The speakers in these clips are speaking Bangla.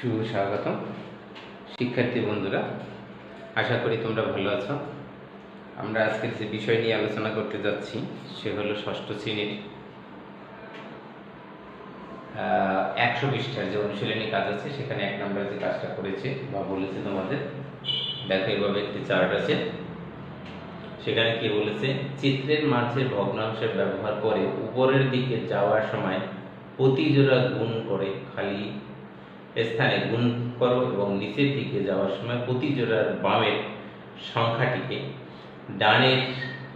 সুস্বাগতম শিক্ষার্থী বন্ধুরা, আশা করি তোমরা ভালো আছো। আমরা আজকের যে বিষয় নিয়ে আলোচনা করতে যাচ্ছি, সে হলো ষষ্ঠ শ্রেণির একশো পৃষ্ঠার যে অনুশীলনী কাজ আছে, সেখানে এক নম্বর যে কাজটা করেছে বা বলেছে তোমাদের, দেখো এভাবে একটি চার্ট আছে। সেখানে কি বলেছে, চিত্রের মাঝে ভগ্নাংশের ব্যবহার করে উপরের দিকে যাওয়ার সময় প্রতি জোড়া গুণ করে খালি স্থানে গুণ করো এবং নিচের দিকে যাওয়ার সময় প্রতি জোড়ার বামের সংখ্যাটিকে ডানের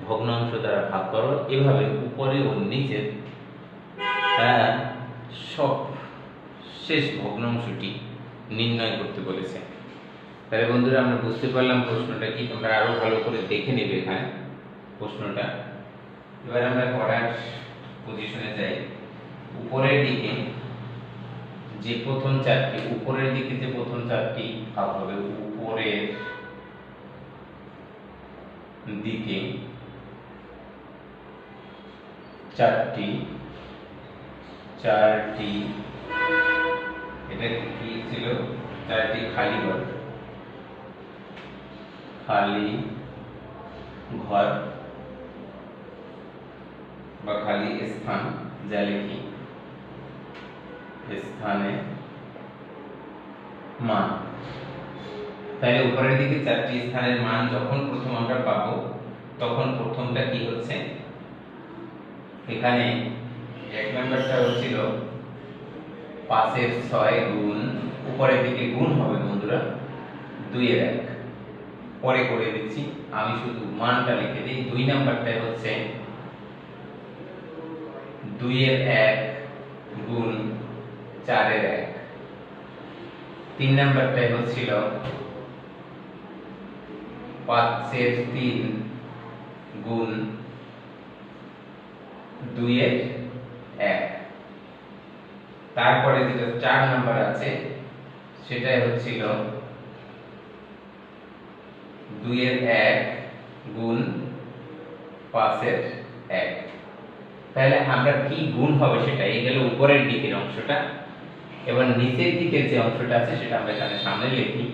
ভগ্নাংশ দ্বারা ভাগ করো। এভাবে উপরে ও নিচের সব শেষ ভগ্নাংশটি নির্ণয় করতে বলেছে। তাহলে বন্ধুরা, আমরা বুঝতে পারলাম প্রশ্নটা কি, তোমরা আরও ভালো করে দেখে নেবে এখানে প্রশ্নটা। এবার আমরা পড়ার পজিশনে যাই। উপরের দিকে যে প্রথম চারটি, উপরের দিকে যে প্রথম চারটি ভাগ হবে, উপরের দিকে চারটি চারটি, এটা কি ছিল? চারটি খালি ঘর। খালি ঘর বা খালি স্থান, যা লিখি। স্থানে মান। তাহলে উপরের দিকে চারটি স্থানের মান যখন প্রথম আমরা পাবো, তখন প্রথমটা কি হচ্ছে? এখানে এক নম্বরটা হচ্ছিল পাঁচের ছয় গুণ, উপরের দিকে গুণ হবে বন্ধুরা, দুইয়ের এক। পরে করে দিচ্ছি, আমি শুধু মানটা লিখে দিই, দুই নাম্বারটাই হচ্ছে দুইয়ের এক গুণ চারের এক তিন নাম্বারটাই হচ্ছিল পাঁচের তিন গুণ দুইয়ের এক। তারপরে যেটা চার নাম্বার আছে, সেটাই হচ্ছিল দুইয়ের এক গুণ পাঁচের এক। তাহলে আমরা কি গুণ হবে সেটা? এই গেল উপরের দিকের অংশটা। এবার নিচের দিকে যে অংশটা আছে সেটা আমরা এখানে সামনে লিখি।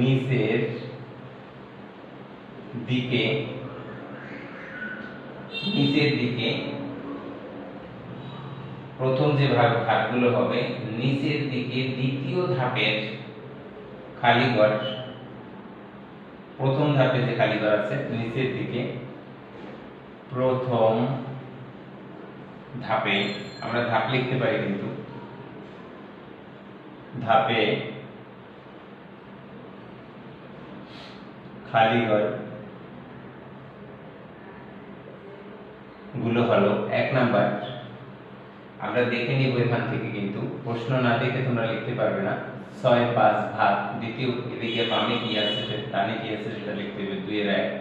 নিচের দিকে নিচের দিকে প্রথম যে ভাগ ভাগগুলো হবে, নিচের দিকে দ্বিতীয় ধাপের খালি ঘর প্রথম ধাপে যে খালি ঘর আছে, নিচের দিকে প্রথম ধাপে আমরা ধাপ লিখতে পারি কিন্তু। ধাপে খালি ঘরগুলো হলো এক নাম্বার। আমরা দেখে নিব এখান থেকে কিন্তু। প্রশ্ন না দেখে তোমরা লিখতে পারবে না। ছয়, পাঁচ, ভাগ। দ্বিতীয় এদিকে বামে কি আছে ডানে কি আছে সেটা লিখতে হবে। দুইয়ের এক।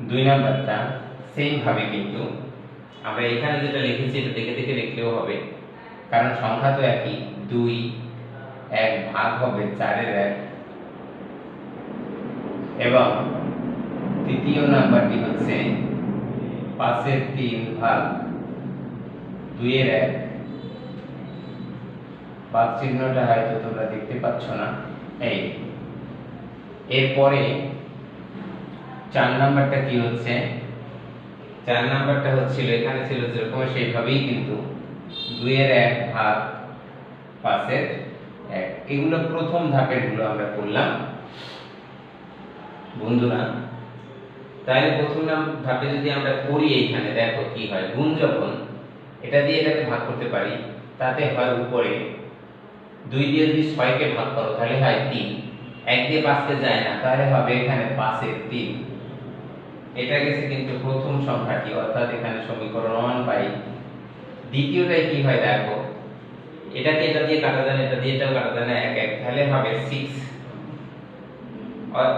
দুই নাম্বারটা সেম ভাবে কিন্তু। আমরা এখানে যেটা লিখেছি এটা দেখে দেখে লিখলেও হবে। কারণ সংখ্যা তো একই। দুই, এক ভাগ হবে চারের এক। এবং তৃতীয় নাম্বারটি হচ্ছে পাঁচের তিন ভাগ দুইয়ের এক। পাঁচ চিহ্নটা হয়তো তোমরা দেখতে পাচ্ছ না। এই। এরপরে চার নাম্বারটা কি হচ্ছে? চার নাম্বারটা হচ্ছিল, এখানে ছিল যেরকম সেইভাবেই কিন্তু দুইয়ের এক ভাগ এক। এগুলো প্রথম ধাপেরগুলো আমরা করলাম। বন্ধুরা, তাহলে প্রথম ধাপে যদি আমরা করি এইখানে, দেখো কি হয়। গুণ যখন, এটা দিয়ে এটাকে ভাগ করতে পারি, তাতে হয় উপরে দুই দিয়ে যদি ছয়কে ভাগ করো, তাহলে হয় তিন। এক দিয়ে পাঁচকে যায় না, তাহলে হবে এখানে পাঁচের তিন। এটা গেছে কিন্তু প্রথম সংখ্যাটি, অর্থাৎ এখানে সমীকরণ ওয়ান পাই দ্বিতীয়টাই কি হয় দেখো? এটাকে এটা দিয়ে কাটা যায় এটা দিয়ে, এটাও কাটা যায় না এক এক। তাহলে হবে সিক্স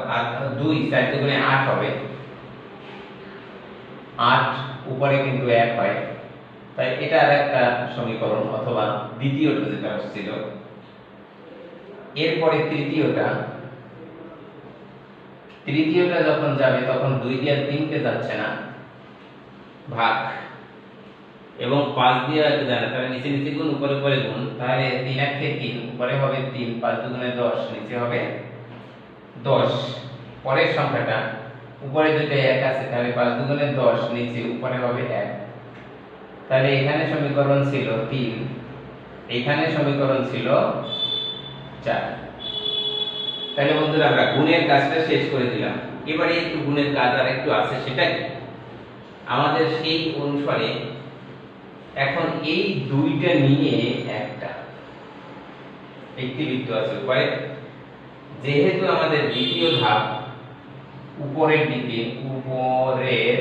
আর দুই, চার দুগুণে আট হবে। আট উপরে কিন্তু এক হয়। তাই এটা আর একটা সমীকরণ অথবা দ্বিতীয়টা যেটা হচ্ছিল এরপরে তৃতীয়টা। তৃতীয়টা যখন যাবে, তখন দুই দিয়ে তিনটে যাচ্ছে না। ভাগ। এবং পাঁচ দিয়ে আর জানা তাহলে নিচে নিচে গুণ, উপরে উপরে গুণ, তাহলে তিন এক থেকে তিন, উপরে হবে তিন, পাঁচ দুগুণে দশ, নিচে হবে দশ। পরের সংখ্যাটা, উপরে দুইটা এক আছে, তাহলে পাঁচ দুগুণে দশ, নিচে উপরে হবে এক। তাহলে এখানে সমীকরণ ছিল তিন, এখানে সমীকরণ ছিল চার। তাহলে বন্ধুরা, আমরা গুণের কাজটা শেষ করে দিলাম। এবারে একটু গুণের কাজ আর একটু আছে, সেটা আমাদের সেই অনুসারে এখন এই দুইটা নিয়ে একটা বৃত্ত আছে উপরে যেহেতু আমাদের দ্বিতীয় ধাপ উপরের দিকে, উপরের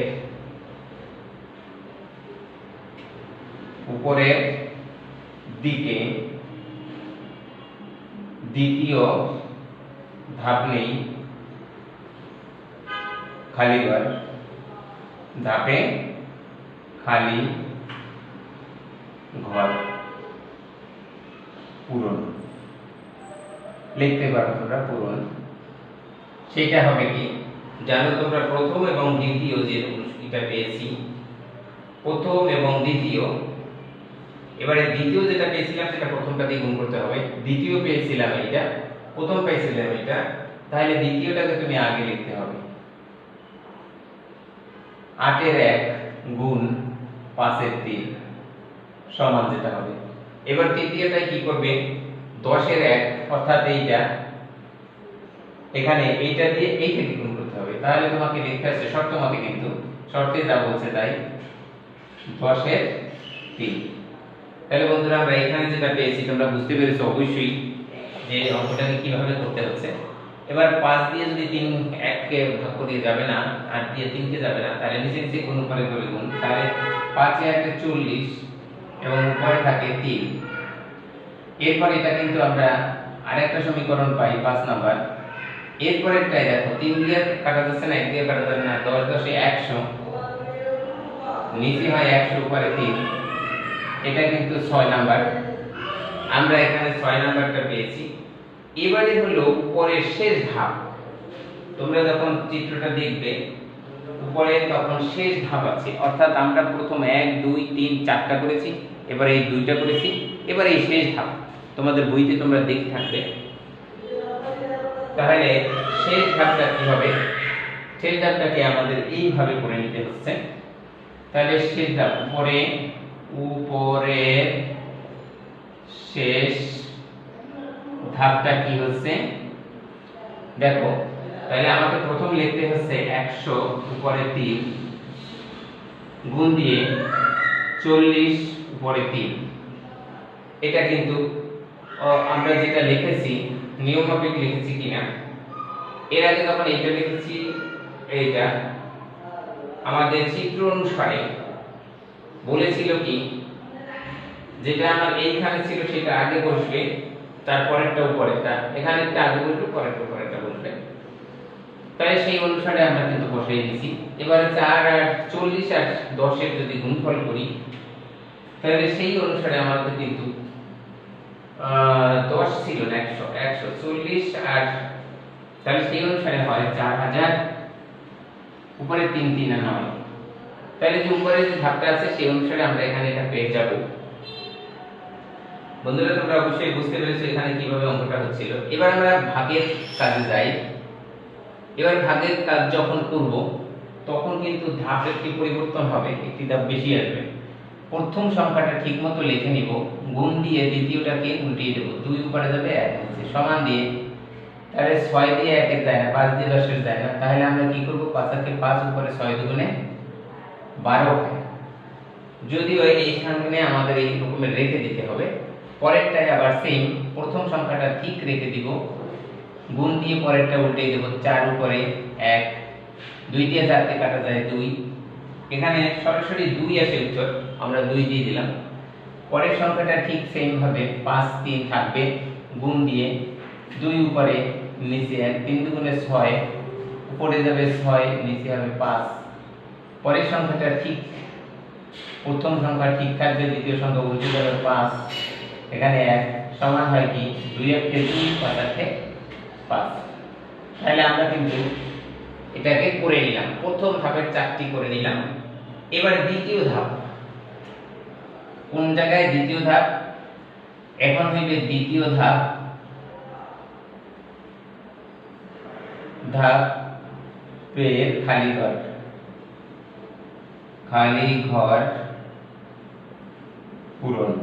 উপরের দিকে দ্বিতীয় ধাপ নেই, খালি ধাপে খালি ঘর পূরণ লিখতে পারো তোমরা পূরণ সেটা হবে কি? জানো তোমরা প্রথম এবং দ্বিতীয় যে এটা পেয়েছি, প্রথম এবং দ্বিতীয়। এবারে দ্বিতীয় যেটা পেয়েছিলাম, সেটা প্রথমটা দিয়ে গুণ করতে হবে। দ্বিতীয় পেয়েছিলাম এটা প্রথম পেয়েছিলাম এটা তাহলে দ্বিতীয়টাকে তুমি আগে লিখতে হবে। আটের এক গুণ পাঁচের তিন। সমান যেটা হবে। এবার তৃতীয়টাই কি করবে? দশের এক, অর্থাৎ এইটা। এখানে এইটা দিয়ে এই থেকে গুণ করতে হবে? তাহলে তোমাকে লিখতে আসছে, শর্ত মতে কিন্তু, শর্তে যা বলছে তাই, দশের তিন। তাহলে বন্ধুরা, আমরা এখানে যেটা পেয়েছি, তোমরা বুঝতে পেরেছ অবশ্যই যে অঙ্কটাকে কীভাবে করতে হচ্ছে। এবার পাঁচ দিয়ে যদি তিন এককে ভাগ করে যাবে না, আট দিয়ে তিনকে যাবে না, তাহলে নিচে নিচে গুণ করে করে গুণ। তাহলে পাঁচে একটা চল্লিশ এবং উপরে থাকে তিন। এরপর এটা কিন্তু আমরা আরেকটা সমীকরণ পাই, পাঁচ নাম্বার। এরপরেরটাই দেখো, তিন দিয়ে কাটা যাচ্ছে না, এক দিয়ে কাটা যাবে না, দশ দশে একশো। নিচে হয় একশো, উপরে তিন। এটা কিন্তু ছয় নাম্বার। আমরা এখানে ছয় নাম্বারটা পেয়েছি। এবারে হলো পরের শেষ ধাপ। তোমরা যখন চিত্রটা দেখবে, উপরে তখন শেষ ধাপ আছে। অর্থাৎ আমরা প্রথম এক, দুই, তিন, চারটা করেছি। এবার এই দুইটা করেছি, এবার এই শেষ ধাপ। তোমাদের বইতে তোমরা দেখে থাকবে। তাহলে শেষ ধাপটা কি হবে? শেষ ধাপটাকে আমাদের এইভাবে করে নিতে হচ্ছে। তাহলে শেষ ধাপ, উপরে উপরে, শেষ ধাপটা কি হচ্ছে? দেখো, তাহলে আমাকে প্রথম লিখতে হচ্ছে একশো, উপরে তিন, গুণ দিয়ে চল্লিশ উপরে তিন এটা কিন্তু আমরা যেটা লিখেছি, নিয়মমাফিক লিখেছি কিনা এর আগে যখন এটা লিখেছি, এইটা আমাদের চিত্র অনুসারে বলেছিল কি, যেটা আমার এইখানে ছিল সেটা আগে বসবে, তারপরেরটা উপরেরটা। এখানে একটা আগে বসবে, পরেরটা উপরেরটা বসবে। তাই সেই অনুসারে আমরা কিন্তু বসিয়ে দিয়েছি এবারে চার আর চল্লিশ আর দশের যদি গুণফল করি তাহলে সেই অনুসারে আমাদের কিন্তু দশ ছিল না, একশো একশো চল্লিশ আর, তাহলে সেই অনুসারে হয় চার হাজার, উপরে তিন তিন আর নয়। তাহলে যে উপরে যে ধাপটা আছে, সেই অনুসারে আমরা এখানে এটা পেয়ে যাব। বন্ধুরা, তোমরা অবশ্যই বুঝতে পেরেছ এখানে কীভাবে অঙ্কটা হচ্ছিল। এবার আমরা ভাগের কাজে যাই। এবার ভাগের কাজ যখন করব, তখন কিন্তু ধাপের কি পরিবর্তন হবে? একটি ধাপ বেশি আসবে। প্রথম সংখ্যাটা ঠিকমতো লিখে নিব, গুণ দিয়ে দ্বিতীয়টাকে উল্টিয়ে দেবো। দুই উপরে যাবে এক নিচে সমান দিয়ে। তাহলে ছয় দিয়ে একের যায় না, পাঁচ দিয়ে দশের যায় না। তাহলে আমরা কি করব? পাঁচাকে পাঁচ উপরে ছয় দুগুণে বারো যদিও এইখানে আমাদের এই রকমের রেখে দিতে হবে। পরেরটায় আবার সেম প্রথম সংখ্যাটা ঠিক রেখে দিব। গুণ দিয়ে পরেরটা উল্টে দেব, চার উপরে এক। দুই দিয়ে চারকে কাটা যায় দুই। এখানে সরাসরি দুই আসে উত্তর, আমরা দুই দিয়ে দিলাম। পরের সংখ্যাটা ঠিক সেম ভাবে পাঁচ তিন থাকবে, গুণ দিয়ে দুই উপরে নিচে এক, তিন দুগুণে ছয়, উপরে যাবে ছয়, নিচে হবে পাঁচ। পরের সংখ্যাটা ঠিক, প্রথম সংখ্যা ঠিক থাকবে, দ্বিতীয় সংখ্যা উল্টে যাবে পাঁচ। এখানে এক সমান হয় কি? দুই একে দুই, পাঁচ একে পাঁচ। তাহলে আমরা কিন্তু এটাকে করে নিলাম। প্রথম ধাপের চারটি করে নিলাম। এবার দ্বিতীয় ধাপ। কোন জায়গায় দ্বিতীয় ধাপ? এখন হইবে দ্বিতীয় ধাপ। ধাপ পের খালি ঘর। খালি ঘর পূরণ।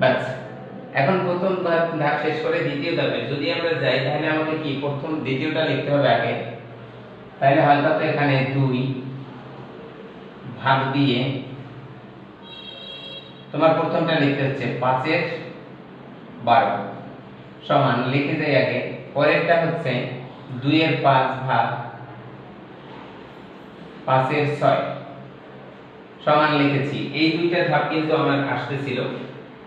বাস এখন প্রথম ধাপ ধাপ শেষ করে দ্বিতীয় ধাপে। যদি আমরা যাই, তাহলে আমাকে কি? প্রথম দ্বিতীয়টা লিখতে হবে আগে। তাহলে হালকা তো এখানে দুই ভাগ দিয়ে তোমার প্রথমটা লিখতে হচ্ছে পাঁচের বারো। সমান, লিখে যাই আগে। পরেরটা হচ্ছে দুইয়ের পাঁচ ভাগ পাঁচের ছয়। সমান লিখেছি। এই দুইটা ধাপ কিন্তু আমার আসতেছিল।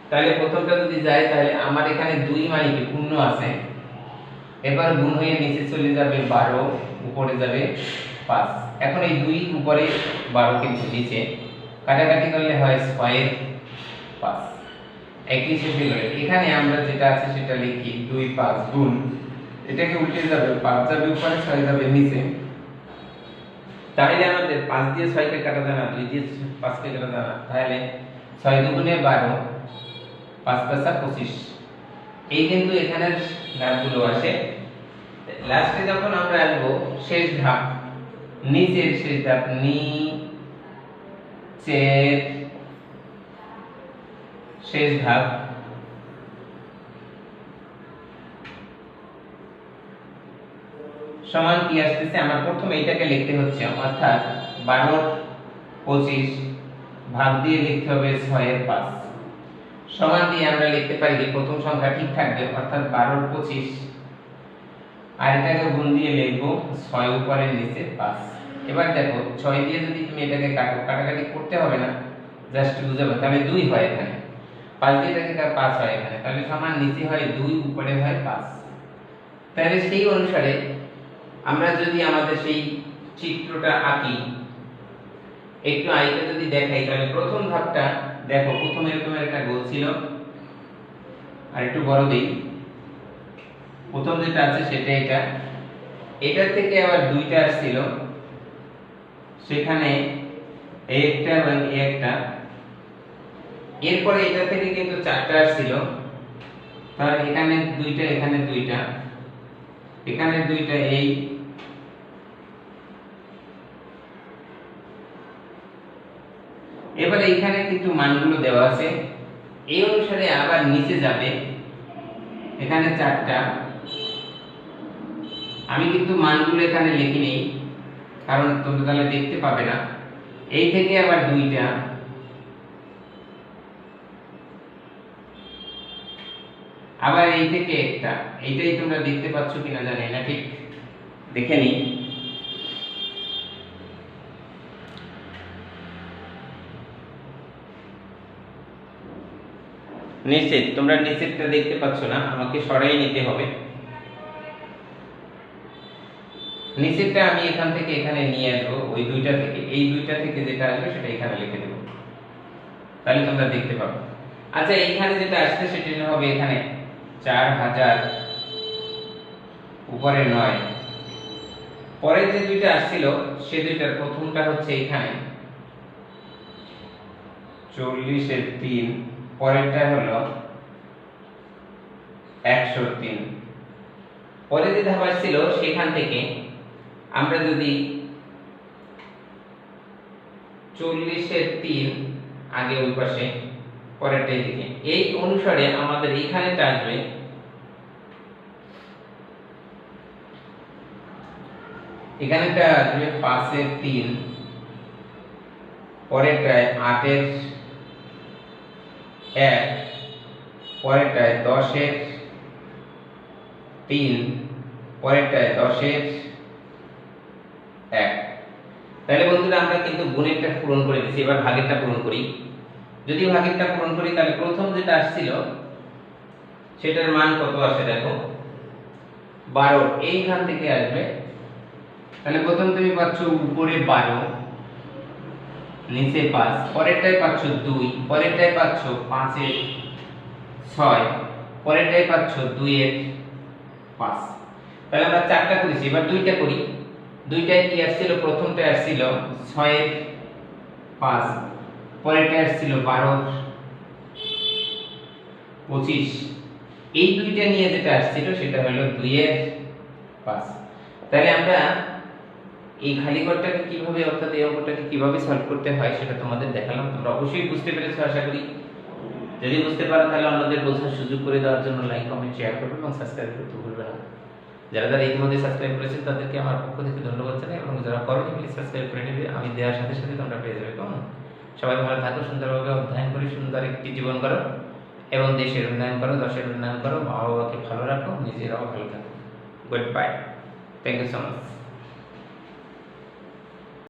তাহলে প্রথমটা যদি যায় তাহলে আমার এখানে দুই মানে কি? পূর্ণ আছে। এবার গুণ হয়ে নিচে চলে যাবে বারো। উপরে যাবে পাঁচ এখন এই দুই উপরে বারো কিন্তু নিচে। কাটাকাটি করলে হয় ছয়ের পাঁচ শেষে গেলে এখানে আমরা যেটা আছে সেটা লিখি দুই পাঁচ গুণ। এটাকে উল্টে যাবে, পাঁচ যাবে উপরে, ছয় যাবে নিচে। তাহলে আমাদের পাঁচ দিয়ে ছয়কে কাটা যায় না, দুই দিয়ে পাঁচকে কাটা যায় না। তাহলে ছয় দুগুণে বারো, পাঁচ পাঁচা পঁচিশ। এই কিন্তু এখানের ধাপগুলো আসে। লাস্টে যখন আমরা আসব শেষ ধাপ, নিচের শেষ ধাপ, নিচের শেষ ধাপ, সমান কি আসতেছে? আমার প্রথমে এটাকে লিখতে হচ্ছে, অর্থাৎ বারোর পঁচিশ ভাগ দিয়ে লিখতে হবে ছয়ের পাঁচ। সমান দিয়ে আমরা লিখতে পারি যে প্রথম সংখ্যা ঠিক থাকবে, অর্থাৎ বারোর পঁচিশ আর এটাকে গুণ দিয়ে লিখব ছয় উপরের নিচে পাঁচ। এবার দেখো, ছয় দিয়ে যদি তুমি এটাকে কাটো কাটাকাটি করতে হবে না জাস্ট বুঝাবো তাহলে দুই হয় এখানে। পাঁচ দিয়ে এটাকে পাঁচ হয় এখানে, তাহলে সমান নিচে হয় দুই, উপরে হয় পাঁচ। তাহলে সেই অনুসারে আমরা যদি আমাদের সেই চিত্রটা আঁকি, একটু আইতে যদি দেখাই, তাহলে প্রথম ধাপটা, দেখো, প্রথম এরকমের একটা গোল ছিল। আর একটু বড় দিই। প্রথম যেটা আছে সেটা এটা। এটা থেকে আবার দুইটা আসছিল। সেখানে একটা এবং একটা। এরপরে এটা থেকে কিন্তু চারটা আসছিল। তাহলে এখানে দুইটা এখানে দুইটা। এখানে দুইটা এই। এবারে এখানে কিন্তু মানগুলো দেওয়া আছে। এই অনুসারে আবার নিচে যাবে। এখানে চারটা। আমি কিন্তু মানগুলো এখানে লিখি নেই, কারণ তোমরা তাহলে দেখতে পাবে না। এই থেকে আবার দুইটা। আবার এই থেকে একটা। এইটাই তোমরা দেখতে পাচ্ছ কিনা জানি না, ঠিক? দেখে নিই নিচে তোমরা নিচেরটা দেখতে পাচ্ছ না, আমাকে সরাই নিতে হবে। নিচেরটা আমি এখান থেকে এখানে নিয়ে আসব, ওই দুইটা থেকে, এই দুইটা থেকে যেটা আসবে সেটা এখানে লিখে দেবো। তাহলে তোমরা দেখতে পাবে। আচ্ছা এইখানে যেটা আসছে সেটা হবে এখানে চার হাজার উপরে নয়। পরে যে দুইটা আসছিল, সে দুইটার প্রথমটা হচ্ছে এখানে। চল্লিশের তিন, পরেরটা হলো একশো তিন। পরে যে ধাপ আসছিল সেখান থেকে আমরা যদি চল্লিশের তিন আগে ওই পাশে পরেরটাই দিকে এই অনুসারে আমাদের এইখানেটা আসবে এখানেটা আসবে পাঁচের তিন, পরেরটায় আটের এক, পরেরটায় দশের তিন, পরেরটায় দশের এক। তাহলে বন্ধুরা আমরা কিন্তু গুণেরটা পূরণ করে দিচ্ছি এবার ভাগেরটা পূরণ করি। যদি ভাগেরটা পূরণ করি, তাহলে প্রথম যেটা আসছিল, সেটার মান কত আসে দেখো? বারো। এইখান থেকে আসবে। তাহলে প্রথম তুমি পাচ্ছ উপরে বারো, নিচে পাঁচ, পরেরটায় পাচ্ছ দুই, পরেরটায় পাচ্ছ পাঁচের ছয়, পরেরটায় পাচ্ছ দুইয়ের পাঁচ। তাহলে আমরা চারটা করেছি, এবার দুইটা করি। দুইটায় কি আসছিল? প্রথমটা আসছিল ছয়ের পাঁচ, পরেরটা আসছিল বারো, পঁচিশ। এই দুইটা নিয়ে যেটা আসছিল সেটা হলো দুইয়ের পাঁচ। তাহলে আমরা এই খালি ঘরটাকে কীভাবে, অর্থাৎ এই অঙ্কটাকে কীভাবে সলভ করতে হয় সেটা তোমাদের দেখালাম। তোমরা অবশ্যই বুঝতে পেরেছ, আশা করি। যদি বুঝতে পারো, তাহলে অন্যদের বোঝার সুযোগ করে দেওয়ার জন্য লাইক কমেন্ট শেয়ার করবে এবং সাবস্ক্রাইব করতে ভুলবে না। যারা যারা ইতিমধ্যে সাবস্ক্রাইব করেছেন, তাদেরকে আমার পক্ষ থেকে ধন্যবাদ জানাই এবং যারা করেনি প্লিজ সাবস্ক্রাইব করে নেবে। আমি দেওয়ার সাথে সাথে তোমরা পেয়ে যাবে। কেমন? সবাই ভালো থাকো, সুন্দরভাবে অধ্যয়ন করে সুন্দর একটি জীবন করো এবং দেশের উন্নয়ন করো, দশের উন্নয়ন করো। মা বাবাকে ভালো রাখো, নিজেরাও ভালো থাকো। Good bye thank you so much